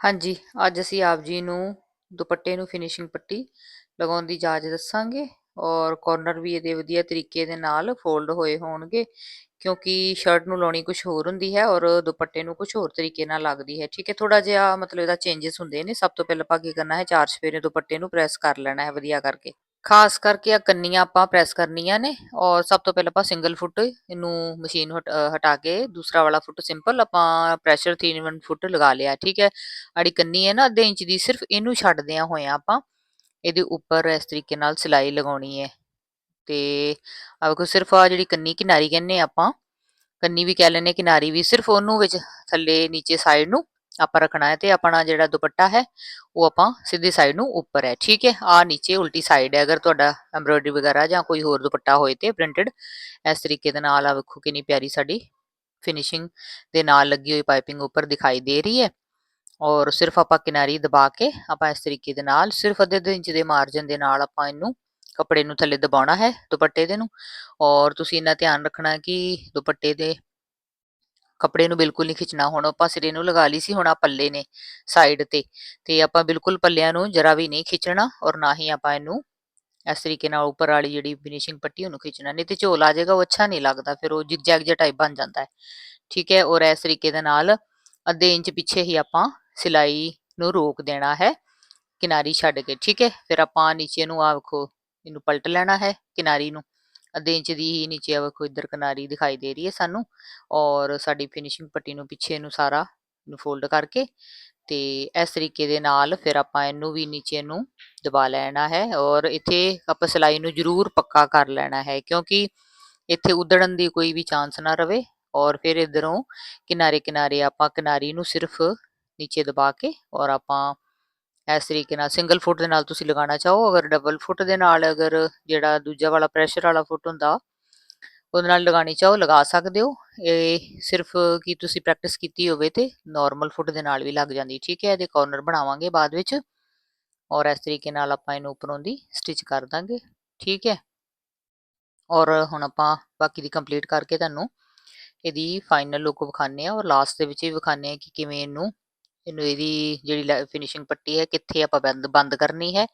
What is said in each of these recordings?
ਹਾਂਜੀ, ਅੱਜ ਅਸੀਂ ਆਪ ਜੀ ਨੂੰ ਦੁਪੱਟੇ ਨੂੰ ਫਿਨਿਸ਼ਿੰਗ ਪੱਟੀ ਲਗਾਉਣ ਦੀ ਜਾਚ ਦੱਸਾਂਗੇ ਔਰ ਕਾਰਨਰ ਵੀ ਇਹਦੇ ਵਧੀਆ ਤਰੀਕੇ ਦੇ ਨਾਲ ਫੋਲਡ ਹੋਏ ਹੋਣਗੇ ਕਿਉਂਕਿ ਸ਼ਰਟ ਨੂੰ ਲਾਉਣੀ ਕੁਝ ਹੋਰ ਹੁੰਦੀ ਹੈ ਔਰ ਦੁਪੱਟੇ ਨੂੰ ਕੁਝ ਹੋਰ ਤਰੀਕੇ ਨਾਲ ਲੱਗਦੀ ਹੈ। ਠੀਕ ਹੈ ਥੋੜਾ ਜਿਹਾ ਮਤਲਬ ਇਹਦਾ ਚੇਂਜਸ ਹੁੰਦੇ ਨੇ। ਸਭ ਤੋਂ ਪਹਿਲਾਂ ਆਪਾਂ ਕੀ ਕਰਨਾ ਹੈ, ਚਾਰ ਸਫੇਰੇ ਦੁਪੱਟੇ ਨੂੰ ਪ੍ਰੈਸ ਕਰ ਲੈਣਾ ਹੈ ਵਧੀਆ ਕਰਕੇ। ਖਾਸ ਕਰਕੇ ਆ ਕੰਨੀਆਂ ਆਪਾਂ ਪ੍ਰੈਸ ਕਰਨੀਆਂ ਨੇ ਔਰ ਸਭ ਤੋਂ ਪਹਿਲਾਂ ਆਪਾਂ ਸਿੰਗਲ ਫੁੱਟ ਇਹਨੂੰ ਮਸ਼ੀਨ ਹਟ ਹਟਾ ਕੇ ਦੂਸਰਾ ਵਾਲਾ ਫੁੱਟ ਸਿੰਪਲ ਆਪਾਂ ਪ੍ਰੈਸ਼ਰ 3 1 ਫੁੱਟ ਲਗਾ ਲਿਆ, ਠੀਕ ਹੈ? ਆੜੀ ਕੰਨੀ ਹੈ ਨਾ, ਅੱਧੇ ਇੰਚ ਦੀ ਸਿਰਫ ਇਹਨੂੰ ਛੱਡਦਿਆਂ ਹੋਇਆਂ ਆਪਾਂ ਇਹਦੇ ਉੱਪਰ ਇਸ ਤਰੀਕੇ ਨਾਲ ਸਿਲਾਈ ਲਗਾਉਣੀ ਹੈ। ਤੇ ਆ ਵੇਖੋ, ਸਿਰਫ ਆ ਜਿਹੜੀ ਕੰਨੀ ਕਿਨਾਰੀ ਕਹਿੰਨੇ ਆਪਾਂ, ਕੰਨੀ ਵੀ ਕਹਿ ਲੈਨੇ ਕਿਨਾਰੀ ਵੀ ਸਿਰਫ ਉਹਨੂੰ ਵਿੱਚ ਥੱਲੇ ਨੀਚੇ ਸਾਈਡ ਨੂੰ ਆਪਾਂ ਰੱਖਣਾ ਹੈ ਤੇ ਆਪਣਾ ਜਿਹੜਾ ਦੁਪੱਟਾ ਹੈ, ਉਹ ਆਪਾਂ ਸਿੱਧੀ ਸਾਈਡ ਨੂੰ ਉੱਪਰ ਹੈ, ਠੀਕ ਹੈ? ਆ ਨੀਚੇ ਉਲਟੀ ਸਾਈਡ ਹੈ, ਅਗਰ ਤੁਹਾਡਾ ਐਮਬ੍ਰੋਇਡਰੀ ਵਗੈਰਾ ਜਾਂ ਕੋਈ ਹੋਰ ਦੁਪੱਟਾ ਹੋਏ ਤੇ ਪ੍ਰਿੰਟਡ ਇਸ ਤਰੀਕੇ ਦੇ ਨਾਲ ਆ ਵੇਖੋ ਕਿੰਨੀ ਪਿਆਰੀ ਸਾਡੀ ਫਿਨਿਸ਼ਿੰਗ ਦੇ ਨਾਲ ਲੱਗੀ ਹੋਈ ਪਾਈਪਿੰਗ ਉੱਪਰ ਦਿਖਾਈ ਦੇ ਰਹੀ ਹੈ। ਔਰ ਸਿਰਫ ਆਪਾਂ ਕਿਨਾਰੀ ਦਬਾ ਕੇ ਆਪਾਂ ਇਸ ਤਰੀਕੇ ਦੇ ਨਾਲ, ਸਿਰਫ ਅੱਧੇ ਅੱਧੇ ਇੰਚ ਦੇ ਮਾਰਜਨ ਦੇ ਨਾਲ ਆਪਾਂ ਇਹਨੂੰ ਕੱਪੜੇ ਨੂੰ ਥੱਲੇ ਦਬਾਉਣਾ ਹੈ ਦੁਪੱਟੇ ਦੇ ਨੂੰ। ਔਰ ਤੁਸੀਂ ਇਹਨਾਂ ਧਿਆਨ ਰੱਖਣਾ ਕਿ ਦੁਪੱਟੇ ਦੇ ਕੱਪੜੇ ਨੂੰ ਬਿਲਕੁਲ ਨਹੀਂ ਖਿੱਚਣਾ, ਹੁਣ ਆਪਾਂ ਸਿਰੇ ਨੂੰ ਲਗਾ ਲਈ ਸੀ, ਹੁਣ ਆ ਪੱਲੇ ਨੇ ਸਾਈਡ ਤੇ ਤੇ ਆਪਾਂ ਬਿਲਕੁਲ ਪੱਲਿਆਂ ਨੂੰ ਜਰਾ ਵੀ ਨਹੀਂ ਖਿੱਚਣਾ ਔਰ ਨਾ ਹੀ ਆਪਾਂ ਇਹਨੂੰ ਇਸ ਤਰੀਕੇ ਨਾਲ ਉੱਪਰ ਵਾਲੀ ਜਿਹੜੀ ਫਿਨਿਸ਼ਿੰਗ ਪੱਟੀ, ਉਹਨੂੰ ਖਿੱਚਣਾ, ਨਹੀਂ ਤੇ ਝੋਲ ਆ ਜਾਏਗਾ, ਉਹ ਅੱਛਾ ਨਹੀਂ ਲੱਗਦਾ, ਫਿਰ ਉਹ ਜਿਗਜੈਗ ਜਿਹਾ ਟਾਈਪ ਬਣ ਜਾਂਦਾ ਹੈ। ਠੀਕ ਹੈ, ਔਰ ਇਸ ਤਰੀਕੇ ਦੇ ਨਾਲ ਅੱਧੇ ਇੰਚ ਪਿੱਛੇ ਹੀ ਆਪਾਂ ਸਿਲਾਈ ਨੂੰ ਰੋਕ ਦੇਣਾ ਹੈ, ਕਿਨਾਰੀ ਛੱਡ ਕੇ, ਠੀਕ ਹੈ, ਫਿਰ ਆਪਾਂ ਨੀਚੇ ਨੂੰ ਆ ਵੇਖੋ, ਇਹਨੂੰ ਪਲਟ ਲੈਣਾ ਹੈ ਕਿਨਾਰੀ ਨੂੰ। ਅੱਧੇ ਇੰਚ ਦੀ ਹੀ ਨੀਚੇ ਆ ਵੇਖੋ ਇੱਧਰ ਕਿਨਾਰੀ ਦਿਖਾਈ ਦੇ ਰਹੀ ਹੈ ਸਾਨੂੰ ਔਰ ਸਾਡੀ ਫਿਨਿਸ਼ਿੰਗ ਪੱਟੀ ਨੂੰ ਪਿੱਛੇ ਨੂੰ ਸਾਰਾ ਨੂੰ ਫੋਲਡ ਕਰਕੇ ਤੇ ਇਸ ਤਰੀਕੇ ਦੇ ਨਾਲ ਫਿਰ ਆਪਾਂ ਇਹਨੂੰ ਵੀ ਨੀਚੇ ਨੂੰ ਦਬਾ ਲੈਣਾ ਹੈ ਔਰ ਇੱਥੇ ਆਪਾਂ ਸਿਲਾਈ ਨੂੰ ਜ਼ਰੂਰ ਪੱਕਾ ਕਰ ਲੈਣਾ ਹੈ ਕਿਉਂਕਿ ਇੱਥੇ ਉਧੜਨ ਦੀ ਕੋਈ ਵੀ ਚਾਂਸ ਨਾ ਰਵੇ ਔਰ ਫਿਰ ਇਧਰੋਂ ਕਿਨਾਰੇ ਕਿਨਾਰੇ ਆਪਾਂ ਕਿਨਾਰੀ ਨੂੰ ਸਿਰਫ ਨੀਚੇ ਦਬਾ ਕੇ ਔਰ ਆਪਾਂ ਇਸ ਤਰੀਕੇ ਨਾਲ ਸਿੰਗਲ ਫੁੱਟ ਦੇ ਨਾਲ ਤੁਸੀਂ ਲਗਾਉਣਾ ਚਾਹੋ, ਅਗਰ ਡਬਲ ਫੁੱਟ ਦੇ ਨਾਲ ਅਗਰ ਜਿਹੜਾ ਦੂਜਾ ਵਾਲਾ ਪ੍ਰੈਸ਼ਰ ਵਾਲਾ ਫੁੱਟ ਹੁੰਦਾ, ਉਹਦੇ ਨਾਲ ਲਗਾਣੀ ਚਾਹੋ, ਲਗਾ ਸਕਦੇ ਹੋ। ਇਹ ਸਿਰਫ ਕਿ ਤੁਸੀਂ ਪ੍ਰੈਕਟਿਸ ਕੀਤੀ ਹੋਵੇ ਤੇ ਨਾਰਮਲ ਫੁੱਟ ਦੇ ਨਾਲ ਵੀ ਲੱਗ ਜਾਂਦੀ ਠੀਕ ਹੈ? ਇਹਦੇ ਕਾਰਨਰ ਬਣਾਵਾਂਗੇ ਬਾਅਦ ਵਿੱਚ ਔਰ ਇਸ ਤਰੀਕੇ ਨਾਲ ਆਪਾਂ ਇਹਨੂੰ ਉੱਪਰੋਂ ਦੀ ਸਟਿਚ ਕਰ ਦਾਂਗੇ, ਠੀਕ ਹੈ? ਔਰ ਹੁਣ ਆਪਾਂ ਬਾਕੀ ਦੀ ਕੰਪਲੀਟ ਕਰਕੇ ਤੁਹਾਨੂੰ ਇਹਦੀ ਫਾਈਨਲ ਲੁੱਕ ਵਿਖਾਣੇ ਆ ਔਰ ਲਾਸਟ ਦੇ ਵਿੱਚ ਵੀ ਵਿਖਾਣੇ ਆ ਕਿ ਕਿਵੇਂ ਇਹਨੂੰ ਇਹਨੂੰ ਇਹਦੀ ਜਿਹੜੀ ਫਿਨਿਸ਼ਿੰਗ ਪੱਟੀ ਹੈ, ਕਿੱਥੇ ਆਪਾਂ ਬੰਦ ਬੰਦ ਕਰਨੀ ਹੈ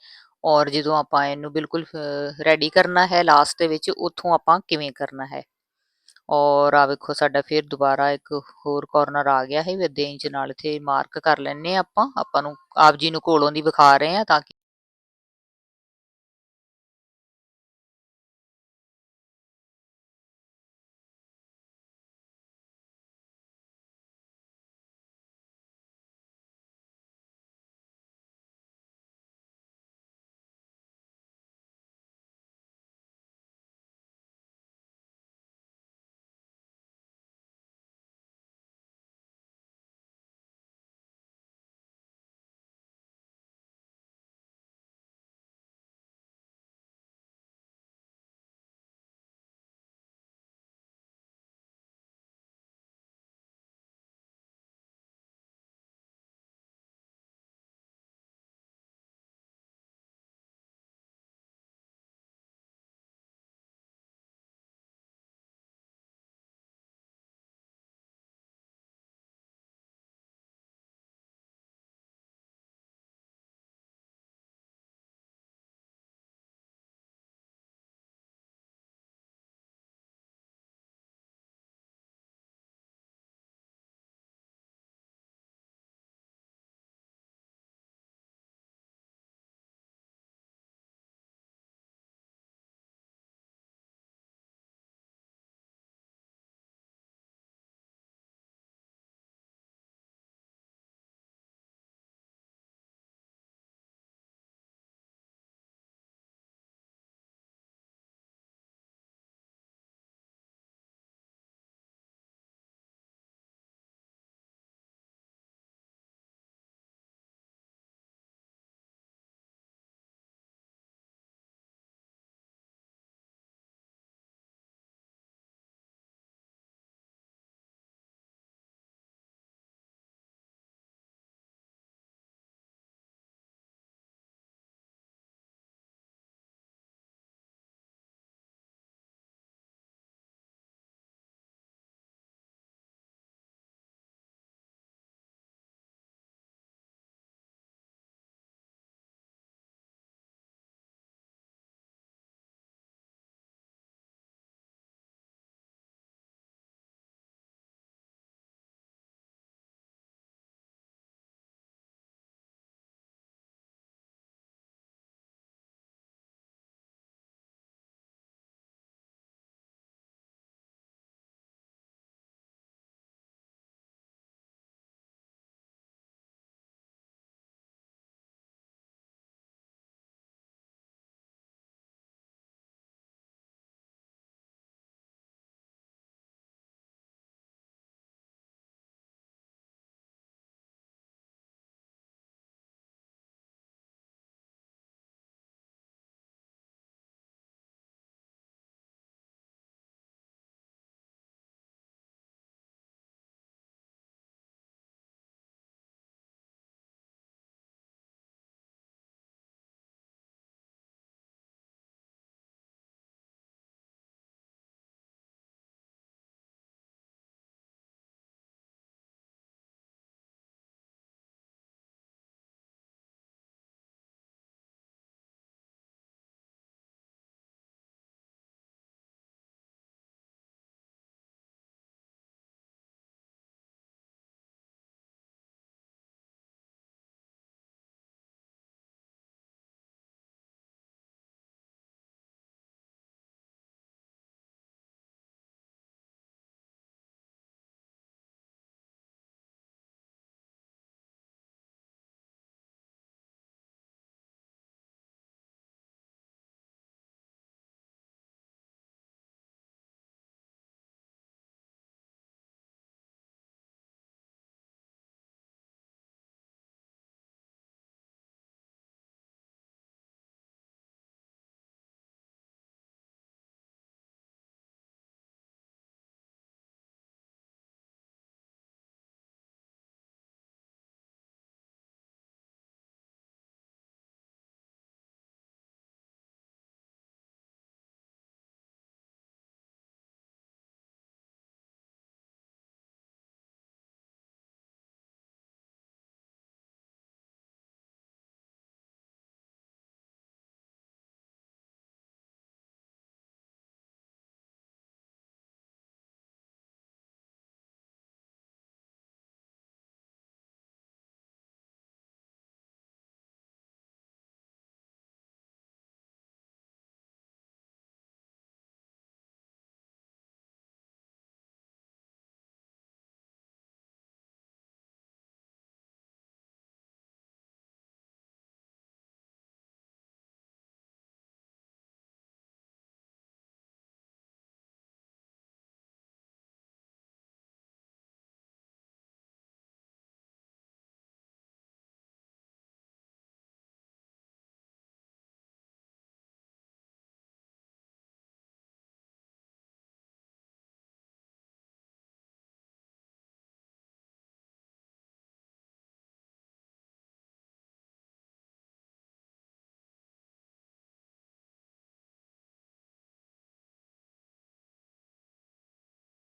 ਔਰ ਜਦੋਂ ਆਪਾਂ ਇਹਨੂੰ ਬਿਲਕੁਲ ਰੈਡੀ ਕਰਨਾ ਹੈ ਲਾਸਟ ਦੇ ਵਿੱਚ, ਉੱਥੋਂ ਆਪਾਂ ਕਿਵੇਂ ਕਰਨਾ ਹੈ? ਔਰ ਆ ਵੇਖੋ, ਸਾਡਾ ਫਿਰ ਦੁਬਾਰਾ ਇੱਕ ਹੋਰ ਕਾਰਨਰ ਆ ਗਿਆ ਹੈ, ਵੀ ਅੱਧੇ ਇੰਚ ਨਾਲ ਇੱਥੇ ਮਾਰਕ ਕਰ ਲੈਣੇ ਆਪਾਂ ਆਪਾਂ ਨੂੰ, ਆਪ ਜੀ ਨੂੰ ਕੋਲੋਂ ਦੀ ਵਿਖਾ ਰਹੇ ਆ ਤਾਂ ਕਿ